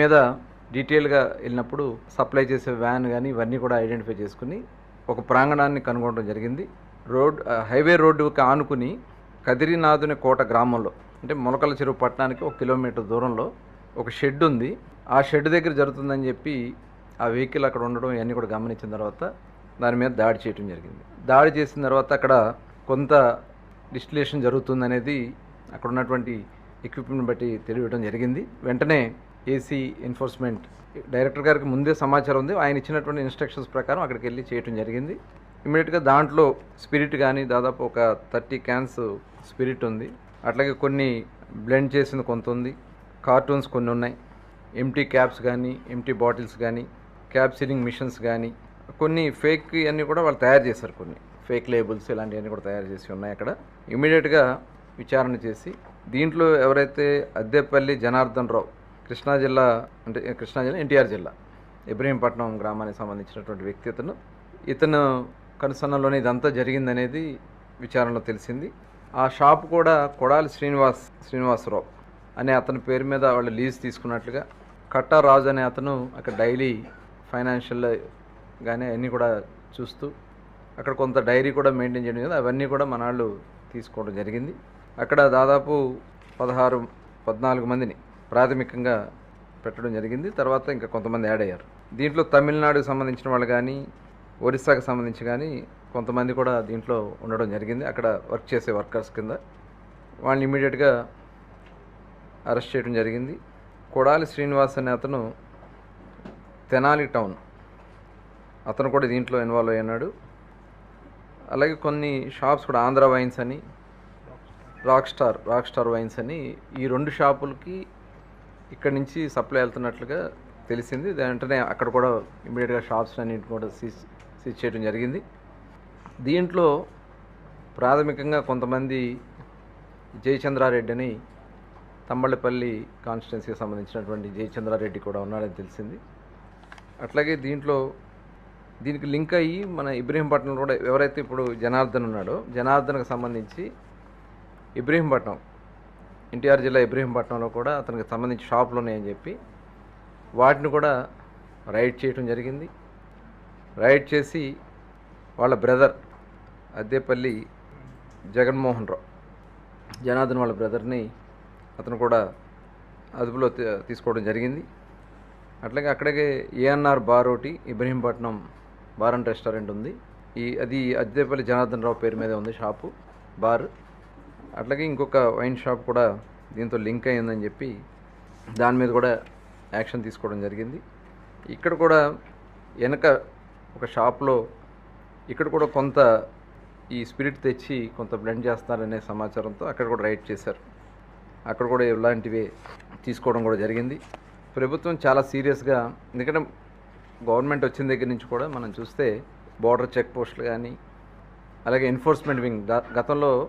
మీద డీటెయిల్గా వెళ్ళినప్పుడు సప్లై చేసే వ్యాన్ కానీ ఇవన్నీ కూడా ఐడెంటిఫై చేసుకుని ఒక ప్రాంగణాన్ని కనుగొనడం జరిగింది. రోడ్ హైవే రోడ్డుకి ఆనుకుని కదిరినాథుని కోట గ్రామంలో అంటే మొలకల చెరువు పట్టణానికి ఒక కిలోమీటర్ దూరంలో ఒక షెడ్ ఉంది. ఆ షెడ్ దగ్గర జరుగుతుందని చెప్పి ఆ వెహికల్ అక్కడ ఉండడం ఇవన్నీ కూడా గమనించిన తర్వాత దాని మీద దాడి చేయడం జరిగింది. దాడి చేసిన తర్వాత అక్కడ కొంత డిస్టిలేషన్ జరుగుతుందనేది అక్కడ ఉన్నటువంటి ఎక్విప్మెంట్ బట్టి తెలియడం జరిగింది. వెంటనే ఏసీ ఎన్ఫోర్స్మెంట్ డైరెక్టర్ గారికి ముందే సమాచారం ఉంది. ఆయన ఇచ్చినటువంటి ఇన్స్ట్రక్షన్స్ ప్రకారం అక్కడికి వెళ్ళి చేయటం జరిగింది. ఇమీడియట్గా దాంట్లో స్పిరిట్ కానీ దాదాపు ఒక థర్టీ క్యాన్స్ స్పిరిట్ ఉంది. అట్లాగే కొన్ని బ్లెండ్ చేసింది కొంత ఉంది. కార్టూన్స్ కొన్ని ఉన్నాయి. ఎంటీ క్యాప్స్ కానీ ఎంటీ బాటిల్స్ కానీ క్యాప్ సీలింగ్ మిషన్స్ కానీ కొన్ని ఫేక్ అన్నీ కూడా వాళ్ళు తయారు చేశారు కొన్ని. ఫేక్ లేబుల్స్ ఇలాంటివన్నీ కూడా తయారు చేసి ఉన్నాయి అక్కడ. ఇమీడియట్గా విచారణ చేసి దీంట్లో ఎవరైతే అద్దెపల్లి జనార్దన్ రావు కృష్ణా జిల్లా అంటే కృష్ణా జిల్లా ఎన్టీఆర్ జిల్లా. ఇబ్రహీంపట్నం గ్రామానికి సంబంధించినటువంటి వ్యక్తి ఇతను ఇతను కనుసన్నలోనే ఇదంతా జరిగిందనేది విచారణలో తెలిసింది. ఆ షాప్ కూడా కొడాలి శ్రీనివాస్ శ్రీనివాసరావు అనే అతని పేరు మీద వాళ్ళు లీజ్ తీసుకున్నట్లుగా కట్టారాజు అనే అతను అక్కడ డైలీ ఫైనాన్షియల్ కానీ అన్నీ కూడా చూస్తూ అక్కడ కొంత డైరీ కూడా మెయింటైన్ చేయడం కదా అవన్నీ కూడా మన వాళ్ళు తీసుకోవడం జరిగింది. అక్కడ దాదాపు పదహారు పద్నాలుగు మందిని ప్రాథమికంగా పెట్టడం జరిగింది. తర్వాత ఇంకా కొంతమంది యాడ్ అయ్యారు. దీంట్లో తమిళనాడుకు సంబంధించిన వాళ్ళు కానీ ఒరిస్సాకు సంబంధించి కానీ కొంతమంది కూడా దీంట్లో ఉండడం జరిగింది. అక్కడ వర్క్ చేసే వర్కర్స్ కింద వాళ్ళని ఇమీడియట్గా అరెస్ట్ చేయడం జరిగింది. కొడాలి శ్రీనివాస్ అనే అతను తెనాలి టౌన్ అతను కూడా దీంట్లో ఇన్వాల్వ్ అయ్యాడు అలాగే కొన్ని షాప్స్ కూడా ఆంధ్ర వైన్స్ అని rock star rock star wines అని ఈ రెండు షాపులకి ఇక్కడ నుంచి సప్లై వెళ్తున్నట్లుగా తెలిసింది. దాని వెంటనే అక్కడ కూడా ఇమీడియట్గా షాప్స్ అన్నింటిని కూడా సీజ్ సీజ్ చేయడం జరిగింది. దీంట్లో ప్రాథమికంగా కొంతమంది జయచంద్రారెడ్డి అని తమ్మళ్ళపల్లి కాన్స్టిట్యున్సీకి సంబంధించినటువంటి జయచంద్రారెడ్డి కూడా ఉన్నాడని తెలిసింది. అట్లాగే దీంట్లో దీనికి లింక్ అయ్యి మన ఇబ్రహీంపట్నం కూడా ఎవరైతే ఇప్పుడు జనార్దన్ ఉన్నాడో జనార్దన్కి సంబంధించి ఇబ్రహీంపట్నం ఎన్టీఆర్ జిల్లా ఇబ్రహీంపట్నంలో కూడా అతనికి సంబంధించి షాపులు ఉన్నాయని చెప్పి వాటిని కూడా రైడ్ చేయటం జరిగింది. రైడ్ చేసి వాళ్ళ బ్రదర్ అద్దేపల్లి జగన్మోహన్ రావు జనార్దన్ వాళ్ళ బ్రదర్ని అతను కూడా అదుపులో తీసుకోవడం జరిగింది. అట్లాగే అక్కడికే ఏఎన్ఆర్ బార్ ఒకటి ఇబ్రహీంపట్నం బార్ అండ్ రెస్టారెంట్ ఉంది. ఈ అది అద్దేపల్లి జనార్దన్ రావు పేరు మీద ఉంది షాపు బార్. అట్లాగే ఇంకొక వైన్ షాప్ కూడా దీంతో లింక్ అయిందని చెప్పి దాని మీద కూడా యాక్షన్ తీసుకోవడం జరిగింది. ఇక్కడ కూడా వెనక ఒక షాప్లో ఇక్కడ కూడా కొంత ఈ స్పిరిట్ తెచ్చి కొంత బ్లెండ్ చేస్తారనే సమాచారంతో అక్కడ కూడా రైడ్ చేశారు. అక్కడ కూడా ఇలాంటివి తీసుకోవడం కూడా జరిగింది. ప్రభుత్వం చాలా సీరియస్గా ఎందుకంటే గవర్నమెంట్ వచ్చిన దగ్గర నుంచి కూడా మనం చూస్తే బార్డర్ చెక్ పోస్టులు కానీ అలాగే ఎన్ఫోర్స్మెంట్ వింగ్ గ- గతంలో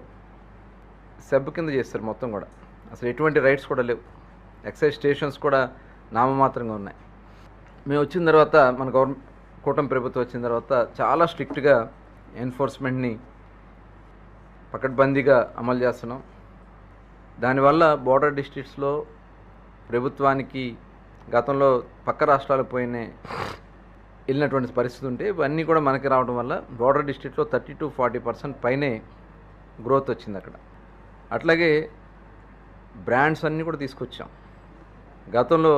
సెబ్ కింద చేస్తారు మొత్తం కూడా. అసలు ఎటువంటి రైట్స్ కూడా లేవు. ఎక్సైజ్ స్టేషన్స్ కూడా నామమాత్రంగా ఉన్నాయి. మేము వచ్చిన తర్వాత మన గవర్నమెంట్ కూటమి ప్రభుత్వం వచ్చిన తర్వాత చాలా స్ట్రిక్ట్గా ఎన్ఫోర్స్మెంట్ని పకడ్బందీగా అమలు చేస్తున్నాం. దానివల్ల బోర్డర్ డిస్ట్రిక్ట్స్లో ప్రభుత్వానికి గతంలో పక్క రాష్ట్రాలకు పోయిన వెళ్ళినటువంటి పరిస్థితి ఉంటే ఇవన్నీ కూడా మనకి రావడం వల్ల బోర్డర్ డిస్ట్రిక్ట్లో థర్టీ టు ఫార్టీ పర్సెంట్ పైనే గ్రోత్ వచ్చింది అక్కడ. అట్లాగే బ్రాండ్స్ అన్నీ కూడా తీసుకొచ్చాం. గతంలో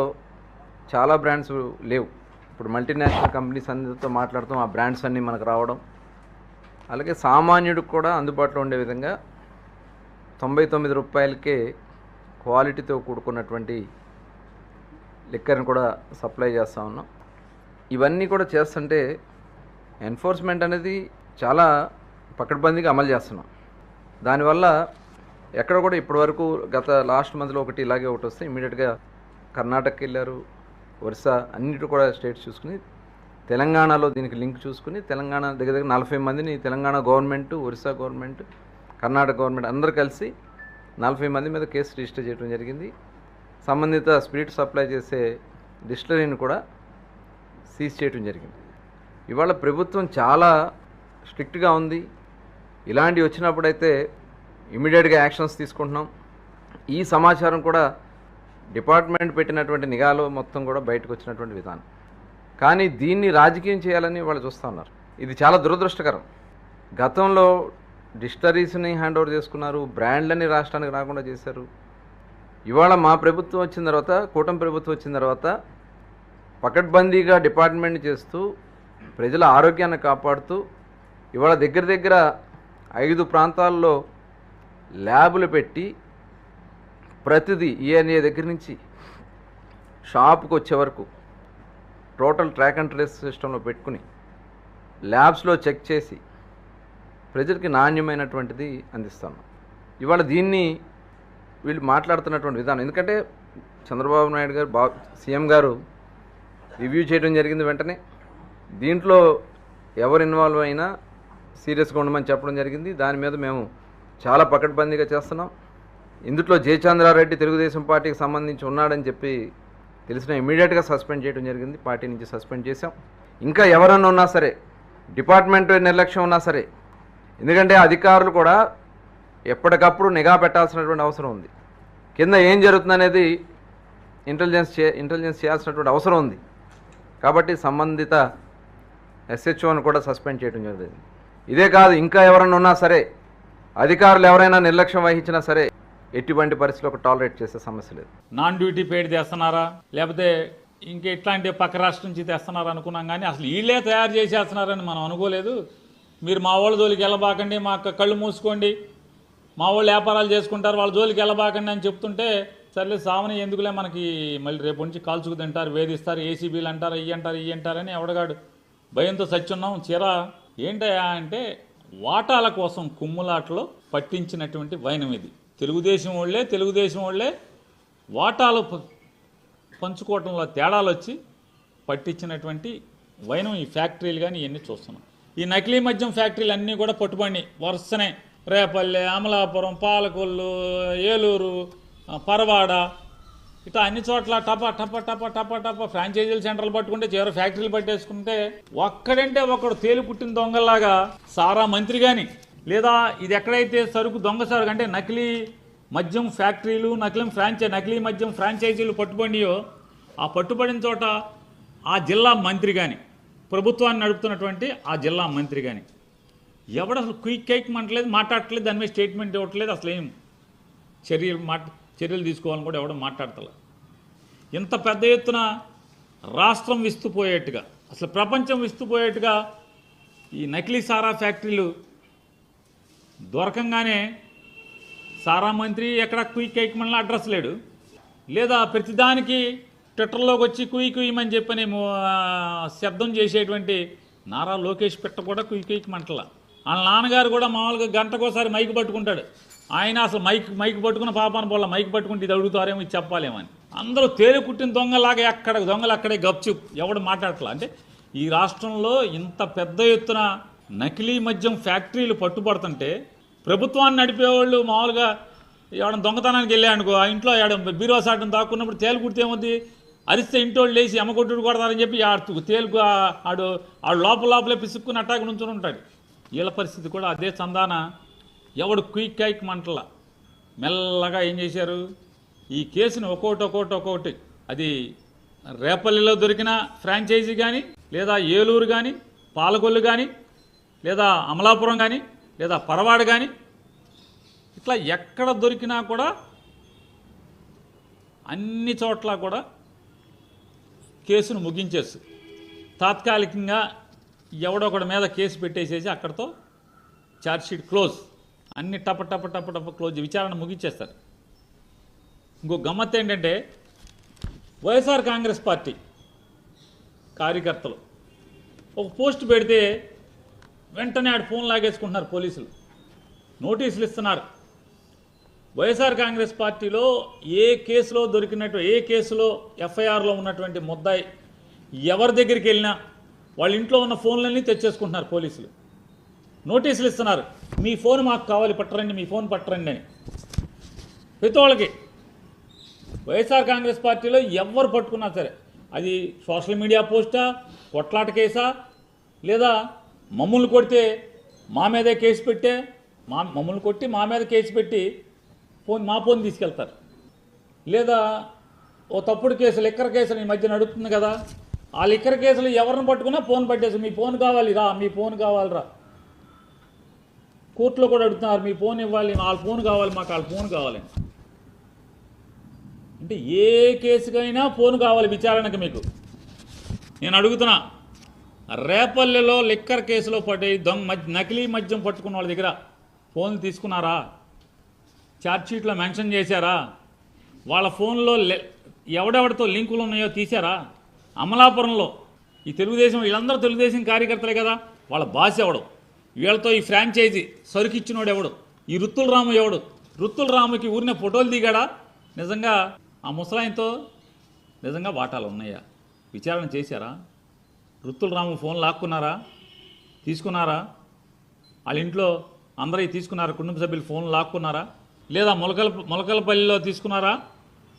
చాలా బ్రాండ్స్ లేవు. ఇప్పుడు మల్టీనేషనల్ కంపెనీస్ అందరితో మాట్లాడతాం ఆ బ్రాండ్స్ అన్నీ మనకు రావడం. అలాగే సామాన్యుడికి కూడా అందుబాటులో ఉండే విధంగా తొంభై తొమ్మిది రూపాయలకే క్వాలిటీతో కూడుకున్నటువంటి లిక్కర్ని కూడా సప్లై చేస్తూ ఉన్నాం. ఇవన్నీ కూడా చేస్తుంటే ఎన్ఫోర్స్మెంట్ అనేది చాలా పకడ్బందీగా అమలు చేస్తున్నాం. దానివల్ల ఎక్కడ కూడా ఇప్పటివరకు గత లాస్ట్ మంత్లో ఒకటి ఇలాగే ఒకటి వస్తే ఇమీడియట్గా కర్ణాటకకి వెళ్ళారు ఒరిస్సా అన్నిటి కూడా స్టేట్స్ చూసుకుని తెలంగాణలో దీనికి లింక్ చూసుకుని తెలంగాణ దగ్గర దగ్గర నలభై మందిని Telangana government Orissa government Karnataka government అందరూ కలిసి నలభై మంది మీద కేసు రిజిస్టర్ చేయడం జరిగింది. సంబంధిత స్పిరిట్ సప్లై చేసే డిస్టిలరీని కూడా సీజ్ చేయడం జరిగింది. ఇవాళ ప్రభుత్వం చాలా స్ట్రిక్ట్గా ఉంది. ఇలాంటివి వచ్చినప్పుడైతే ఇమీడియట్గా యాక్షన్స్ తీసుకుంటున్నాం. ఈ సమాచారం కూడా డిపార్ట్మెంట్ పెట్టినటువంటి నిఘాలో మొత్తం కూడా బయటకు వచ్చినటువంటి విధానం. కానీ దీన్ని రాజకీయం చేయాలని వాళ్ళు చూస్తూ ఉన్నారు. ఇది చాలా దురదృష్టకరం. గతంలో డిస్టరీస్ని హ్యాండ్ ఓవర్ చేసుకున్నారు బ్రాండ్లని రాష్ట్రానికి రాకుండా చేశారు. ఇవాళ మా ప్రభుత్వం వచ్చిన తర్వాత కూటమి ప్రభుత్వం వచ్చిన తర్వాత పకడ్బందీగా డిపార్ట్మెంట్ చేస్తూ ప్రజల ఆరోగ్యాన్ని కాపాడుతూ ఇవాళ దగ్గర దగ్గర ఐదు ప్రాంతాల్లో ల్యాబులు పెట్టి ప్రతిదీ ఈఎన్ఏ దగ్గర నుంచి షాప్కి వచ్చే వరకు టోటల్ ట్రాక్ అండ్ ట్రేస్ సిస్టంలో పెట్టుకుని ల్యాబ్స్లో చెక్ చేసి ప్రజలకి నాణ్యమైనటువంటిది అందిస్తాను. ఇవాళ దీన్ని వీళ్ళు మాట్లాడుతున్నటువంటి విధానం ఎందుకంటే చంద్రబాబు నాయుడు గారు బా సీఎం గారు రివ్యూ చేయడం జరిగింది వెంటనే. దీంట్లో ఎవరు ఇన్వాల్వ్ అయినా సీరియస్గా ఉండమని చెప్పడం జరిగింది. దాని మీద మేము చాలా పకడ్బందీగా చేస్తున్నాం. ఇందులో జయచంద్రారెడ్డి తెలుగుదేశం పార్టీకి సంబంధించి ఉన్నాడని చెప్పి తెలిసిన ఇమీడియట్గా సస్పెండ్ చేయడం జరిగింది. పార్టీ నుంచి సస్పెండ్ చేశాం. ఇంకా ఎవరన్నా ఉన్నా సరే డిపార్ట్మెంట్ నిర్లక్ష్యం ఉన్నా సరే ఎందుకంటే అధికారులు కూడా ఎప్పటికప్పుడు నిఘా పెట్టాల్సినటువంటి అవసరం ఉంది. కింద ఏం జరుగుతుందనేది ఇంటెలిజెన్స్ చే ఇంటెలిజెన్స్ చేయాల్సినటువంటి అవసరం ఉంది. కాబట్టి సంబంధిత ఎస్హెచ్ఓను కూడా సస్పెండ్ చేయడం జరిగింది. ఇదే కాదు ఇంకా ఎవరైనా ఉన్నా సరే అధికారులు ఎవరైనా నిర్లక్ష్యం వహించినా సరే ఎటువంటి పరిస్థితుల్లో టాలరేట్ చేసే సమస్య లేదు. నాన్ డ్యూటీ పేడ్ తెస్తున్నారా లేకపోతే ఇంక ఇట్లాంటి పక్క రాష్ట్రం నుంచి తెస్తున్నారు అనుకున్నాం కానీ అసలు వీళ్ళే తయారు చేసేస్తున్నారని మనం అనుకోలేదు. మీరు మా వాళ్ళ జోలికి వెళ్ళబాకండి మా కళ్ళు మూసుకోండి. మా వాళ్ళు వ్యాపారాలు చేసుకుంటారు వాళ్ళ జోలికి వెళ్ళబాకండి అని చెప్తుంటే సర్లే సామని ఎందుకులే మనకి మళ్ళీ రేపు నుంచి కాల్చుకు తింటారు వేధిస్తారు ఏసీబీలు అంటారు ఇవి అంటారు ఇవి అంటారని ఎవడగాడు. భయంతో సచ్చున్నాం. చీర ఏంటయ్యా అంటే వాటాల కోసం కుమ్ములాటలో పట్టించినటువంటి వైనం ఇది. తెలుగుదేశం వాళ్ళే తెలుగుదేశం వాళ్ళే వాటాలు పంచుకోవటంలో తేడాలు వచ్చి పట్టించినటువంటి వైనం ఈ ఫ్యాక్టరీలు కానీ ఇవన్నీ చూస్తున్నాం. ఈ నకిలీ మద్యం ఫ్యాక్టరీలు అన్నీ కూడా పట్టుబడి వరుసనే రేపల్లె అమలాపురం పాలకొల్లు ఏలూరు పరవాడ ఇట్లా అన్ని చోట్ల టప టప టప టప టప ఫ్రాంచైజీలు సెంటర్లు పట్టుకుంటే చివరి ఫ్యాక్టరీలు పట్టేసుకుంటే ఒక్కడంటే ఒకడు తేలి పుట్టిన దొంగలాగా సారా మంత్రి కానీ లేదా ఇది ఎక్కడైతే సరుకు దొంగ సరుకు అంటే నకిలీ మద్యం ఫ్యాక్టరీలు నకిలీ ఫ్రాంచై నకిలీ మద్యం ఫ్రాంచైజీలు పట్టుబడియో ఆ పట్టుబడిన చోట ఆ జిల్లా మంత్రి కానీ ప్రభుత్వాన్ని నడుపుతున్నటువంటి ఆ జిల్లా మంత్రి కానీ ఎవడు అసలు క్విక్ కైక్ మంటలేదు మాట్లాడట్లేదు దాని మీద స్టేట్మెంట్ ఇవ్వట్లేదు అసలు ఏం చర్యలు మాట చర్యలు తీసుకోవాలని కూడా ఎవడం మాట్లాడతలే. ఇంత పెద్ద ఎత్తున రాష్ట్రం విస్తుపోయేట్టుగా అసలు ప్రపంచం విస్తుపోయేట్టుగా ఈ నకిలీ సారా ఫ్యాక్టరీలు దొరకంగానే సారా మంత్రి ఎక్కడ కుయ్ కైకమని అడ్రస్ లేడు. లేదా ప్రతిదానికి ట్విట్టర్లోకి వచ్చి కుయ్ కుయ్యమని చెప్పని శబ్దం చేసేటువంటి నారా లోకేష్ పెట్ట కూడా కుయ్ కుయ్యమంటలా వాళ్ళ నాన్నగారు కూడా మామూలుగా గంటకోసారి మైకి పట్టుకుంటాడు. ఆయన అసలు మైక్ మైక్ పట్టుకున్న పాపాన పోల మైక్ పట్టుకుంటే ఇది అడుగుతారేమో ఇది చెప్పాలేమని. అందరూ తేలి కుట్టిన దొంగలాగా ఎక్కడ దొంగలు అక్కడే గప్చు ఎవడు మాట్లాడట్లా అంటే ఈ రాష్ట్రంలో ఇంత పెద్ద ఎత్తున నకిలీ మద్యం ఫ్యాక్టరీలు పట్టుబడుతుంటే ప్రభుత్వాన్ని నడిపేవాళ్ళు మామూలుగా ఎవడ దొంగతనానికి వెళ్ళానుకో ఆ ఇంట్లో ఆడ బీరువా సాటం దాక్కున్నప్పుడు తేలు కుడితే ఏముంది అరిస్తే ఇంటోళ్ళు లేచి ఎమ్మకొట్టుడు కొడతారని చెప్పి ఆడు తేలుకు ఆడు ఆడు లోపల లోపలే పిసుక్కుని అట్టాకు నుంచుని ఉంటాడు. వీళ్ళ పరిస్థితి కూడా అదే చందాన ఎవడు క్విక్ కైక్ మంటల. మెల్లగా ఏం చేశారు? ఈ కేసుని ఒక్కోటి ఒక్కోటి ఒక్కోటి. అది రేపల్లిలో దొరికిన ఫ్రాంచైజీ కానీ లేదా ఏలూరు కానీ పాలకొల్లు కానీ లేదా అమలాపురం కానీ లేదా పరవాడు కానీ ఇట్లా ఎక్కడ దొరికినా కూడా అన్ని చోట్ల కూడా కేసును ముగించేసు తాత్కాలికంగా ఎవడొకడి మీద కేసు పెట్టేసేసి అక్కడితో ఛార్జ్షీట్ క్లోజ్. అన్ని టప టప టప టప క్లోజ్ విచారణ ముగించేస్తారు ఇంకో గమ్మత్ ఏంటంటే వైఎస్ఆర్ కాంగ్రెస్ పార్టీ కార్యకర్తలు ఒక పోస్ట్ పెడితే వెంటనే ఆడు ఫోన్ లాగేసుకుంటున్నారు పోలీసులు. నోటీసులు ఇస్తున్నారు. వైఎస్ఆర్ కాంగ్రెస్ పార్టీలో ఏ కేసులో దొరికినట్టు ఏ కేసులో ఎఫ్ఐఆర్లో ఉన్నటువంటి ముద్దాయి ఎవరి దగ్గరికి వెళ్ళినా వాళ్ళ ఇంట్లో ఉన్న ఫోన్లన్నీ తెచ్చేసుకుంటున్నారు పోలీసులు. నోటీసులు ఇస్తున్నారు. మీ ఫోన్ మాకు కావాలి పట్టరండి మీ ఫోన్ పట్టరండి. అని ప్రతి వాళ్ళకి. వైఎస్ఆర్ కాంగ్రెస్ పార్టీలో ఎవరు పట్టుకున్నా సరే అది సోషల్ మీడియా పోస్టా కొట్లాట కేసా లేదా మమ్మల్ని కొడితే మా మీదే కేసు పెట్టే మా మమ్మల్ని కొట్టి మా మీద కేసు పెట్టి ఫోన్ మా ఫోన్ తీసుకెళ్తారు. లేదా ఓ తప్పుడు కేసు లిక్కర్ కేసులు ఈ మధ్య నడుపుతుంది కదా ఆ లిక్కర్ కేసులు ఎవరిని పట్టుకున్నా ఫోన్ పట్టేసి మీ ఫోన్ కావాలి రా మీ ఫోన్ కావాలి రా కోర్టులో కూడా అడుగుతున్నారు మీ ఫోన్ ఇవ్వాలి వాళ్ళ ఫోన్ కావాలి మాకు వాళ్ళ ఫోన్ కావాలి అంటే ఏ కేసుకైనా ఫోన్ కావాలి విచారణకు మీకు. నేను అడుగుతున్నా రేపల్లెలో లిక్కర్ కేసులో పడి దొంగ నకిలీ మద్యం పట్టుకున్న వాళ్ళ దగ్గర ఫోన్లు తీసుకున్నారా? ఛార్జ్షీట్లో మెన్షన్ చేశారా? వాళ్ళ ఫోన్లో లె- ఎవడెవడితో లింకులు ఉన్నాయో తీశారా? అమలాపురంలో ఈ తెలుగుదేశం వీళ్ళందరూ తెలుగుదేశం కార్యకర్తలే కదా వాళ్ళ బాస్ ఎవడం? వీళ్ళతో ఈ ఫ్రాంచైజీ సరుకిచ్చినోడు ఎవడు? ఈ రుత్తుల రాము ఎవడు? రుత్తుల రాముకి ఊరిన ఫోటోలు దిగాడా? నిజంగా ఆ ముసలాయితో నిజంగా వాటాలు ఉన్నాయా? విచారణ చేశారా? రుత్తుల రాము ఫోన్ లాక్కున్నారా? తీసుకున్నారా? వాళ్ళ ఇంట్లో అందరూ తీసుకున్నారా? కుటుంబ సభ్యులు ఫోన్ లాక్కున్నారా? లేదా మొలకల మొలకలపల్లిలో తీసుకున్నారా?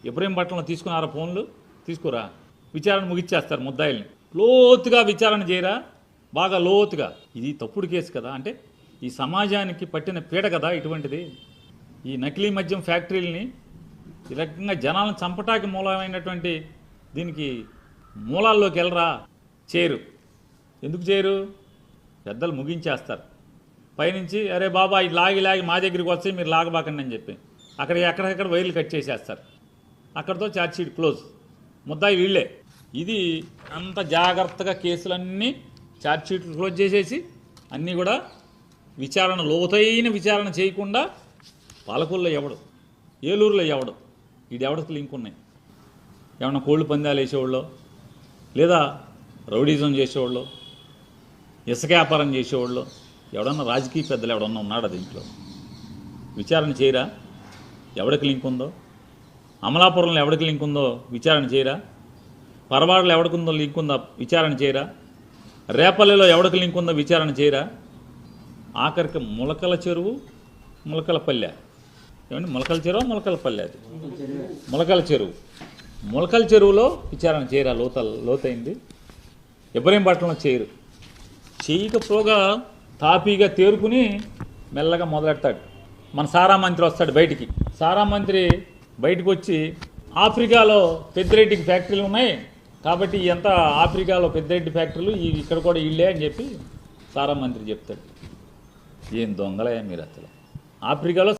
ఇబ్రహీంపట్నంలో తీసుకున్నారా ఫోన్లు? తీసుకురా. విచారణ ముగిచ్చేస్తారు ముద్దాయిల్ని. లోతుగా విచారణ చేయరా? బాగా లోతుగా. ఇది తప్పుడు కేసు కదా. అంటే ఈ సమాజానికి పట్టిన పీడ కదా ఇటువంటిది. ఈ నకిలీ మద్యం ఫ్యాక్టరీలని ఈ రకంగా జనాలను చంపటానికి మూలమైనటువంటి దీనికి మూలాల్లోకి వెళ్ళరా చేయరు ఎందుకు చేయరు పెద్దలు ముగించేస్తారు. పైనుంచి అరే బాబా ఇది లాగి లాగి మా దగ్గరికి వచ్చి మీరు లాగబాకండి అని చెప్పి. అక్కడ ఎక్కడెక్కడ వైర్లు కట్ చేసేస్తారు. అక్కడితో ఛార్జ్షీట్ క్లోజ్. ముద్దాయి వీళ్ళే. ఇది అంత జాగ్రత్తగా కేసులన్నీ ఛార్జ్షీట్లు క్లోజ్ చేసేసి అన్నీ కూడా విచారణ లోతైన విచారణ చేయకుండా పాలకొల్లో ఎవడు? ఏలూరులో ఎవడు? ఇది ఎవడికి లింక్ ఉన్నాయి? ఏమన్నా కోళ్ళు పందాలు వేసేవాళ్ళు? లేదా రౌడీజం చేసేవాళ్ళు? ఇసుక వ్యాపారం చేసేవాళ్ళు? ఎవడన్నా రాజకీయ పెద్దలు ఎవడన్నా ఉన్నాడా దీంట్లో? విచారణ చేయరా? ఎవడికి లింక్ ఉందో? అమలాపురంలో ఎవడికి లింక్ ఉందో విచారణ చేయరా? పరవాడలో ఎవడికి ఉందో లింక్ ఉందో? విచారణ చేయరా? రేపల్లెలో ఎవడికి లింక్ ఉందో విచారణ చేయరా? ఆఖరికి ములకల చెరువు ములకల పల్లె. ఏమండి? ములకల చెరువు ములకల పల్లె అది? ములకల చెరువు. ములకల చెరువులో విచారణ చేయరా? లోత లోతైంది. ఇబ్రహీంపట్నంలో చేయరు. చేయకపోగా తాపీగా తేరుకుని మెల్లగా మొదలెడతాడు. మన సారా మంత్రి వస్తాడు బయటికి. సారా మంత్రి బయటకు వచ్చి ఆఫ్రికాలో పెద్దిరెడ్డికి ఫ్యాక్టరీలు ఉన్నాయి. కాబట్టి ఎంత ఆఫ్రికాలో పెద్దరెడ్డి ఫ్యాక్టరీలు ఇక్కడ కూడా ఇళ్ళే అని చెప్పి సారా మంత్రి చెప్తాడు. ఏం దొంగలయ్యా మీరు అసలు? ఆఫ్రికాలో